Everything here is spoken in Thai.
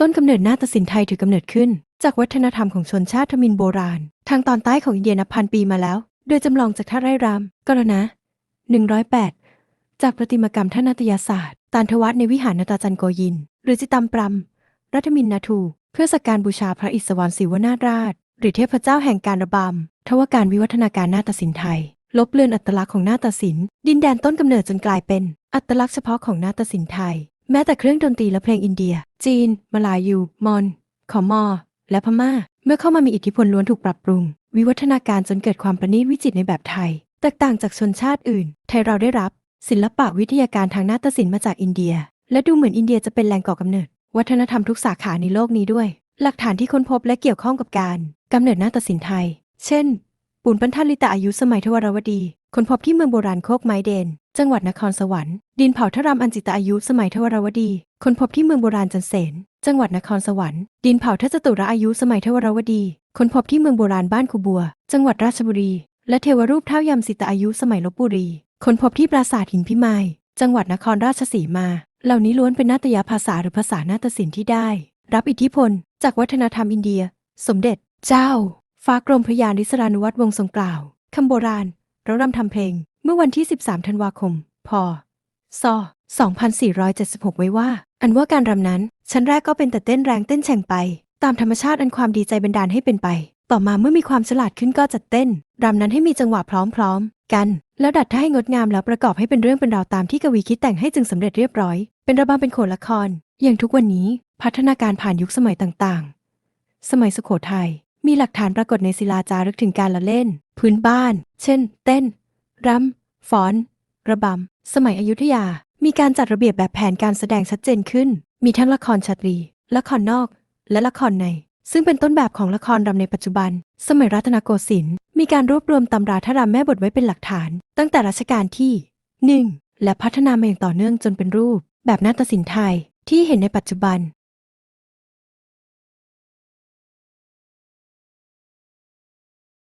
ต้นกำเนิดนาฏศิลป์ไทยถือกำเนิดขึ้น จากวัฒนธรรมของชนชาติทมินโบราณ ทางตอนใต้ของอินเดียนับพันปีมาแล้ว โดยจำลองจากท่าไร่รำกรณะ108 จากประติมากรรมท่านาฏยศาสตร์ ตานทวัฒในวิหารนาตาจันโกยิน หรือจิตามปรำรัฐมินนาทู เพื่อสักการบูชาพระอิศวรศิวนาถราช หรือเทพเจ้าแห่งการระบำทว่าการวิวัฒนาการนาฏศิลป์ไทย ลบเลือนอัตลักษณ์ของนาฏศิลป์ดินแดนต้นกำเนิดจนกลายเป็น อัตลักษณ์เฉพาะของนาฏศิลป์ไทย แม้แต่เครื่องดนตรีและเพลงอินเดีย จีน มาลายู มอญขอมอ และพม่า เมื่อเข้ามามีอิทธิพลล้วนถูกปรับปรุง วิวัฒนาการจนเกิดความประณีตวิจิตรในแบบไทย แตกต่างจากชนชาติอื่น ไทยเราได้รับ ศิลปะวิทยาการทางนาฏศิลป์มาจากอินเดีย และดูเหมือนอินเดียจะเป็นแหล่งก่อกำเนิด วัฒนธรรมทุกสาขาในโลกนี้ด้วย หลักฐานที่ค้นพบและเกี่ยวข้องกับการกำเนิดนาฏศิลป์ไทย เช่น ปูนปั้นท่าลิตาอายุสมัยทวารวดี ค้นพบที่เมืองโบราณโคกไม้เดน จังหวัดนครสวรรค์ ดินเผาทรามอันจิตอายุสมัยทวรวดีค้นพบที่เมืองโบราณจันเสน จังหวัดนครสวรรค์ ดินเผาทัจตุระอายุสมัยทวรวดีค้นพบที่เมืองโบราณบ้านคูบัว จังหวัดราชบุรี และเทวรูปเท้ายำสิตอายุสมัยลบบุรีค้นพบที่ปราสาทหินพิมาย จังหวัดนครราชสีมา เหล่านี้ล้วนเป็นนาฏยาภาษาหรือภาษานาฏศิลป์ที่ได้ รับอิทธิพล จากวัฒนธรรมอินเดีย สมเด็จ เจ้า ฟ้ากรมพระยานิสรานุวัตรวงศ์ทรงกล่าวคำโบราณเรารำทำเพลง เมื่อวันที่ 13 ธันวาคม พ.ศ.2476 ไว้ว่า อันว่าการรำนั้น ชั้นแรกก็เป็นแต่เต้นแรงเต้นแฉ่งไป ตามธรรมชาติอันความดีใจบันดาลให้เป็นไป ต่อมาเมื่อมีความฉลาดขึ้นก็จัดเต้นรำนั้นให้มีจังหวะพร้อมๆ กัน แล้วดัดท่าให้งดงามแล้วประกอบให้เป็นเรื่องเป็นราวตามที่กวีคิดแต่งให้จึงสำเร็จเรียบร้อย เป็นระบำเป็นโขนละคร อย่างทุกวันนี้พัฒนาการผ่านยุคสมัยต่างๆ สมัยสุโขทัยมีหลักฐานปรากฏในศิลาจารึกถึงการละเล่น พื้นบ้าน เช่น เต้น รำฟ้อน ระบำ สมัยอยุธยา มีการจัดระเบียบแบบแผนการแสดงชัดเจนขึ้น มีทั้งละครชาตรี ละครนอก และละครใน ซึ่งเป็นต้นแบบของละครรำในปัจจุบัน สมัยรัตนโกสินทร์ มีการรวบรวมตำราท่ารำแม่บทไว้เป็นหลักฐาน ตั้งแต่รัชกาลที่ 1 และพัฒนามาอย่างต่อเนื่องจนเป็นรูป แบบนาฏศิลป์ไทยที่เห็นในปัจจุบัน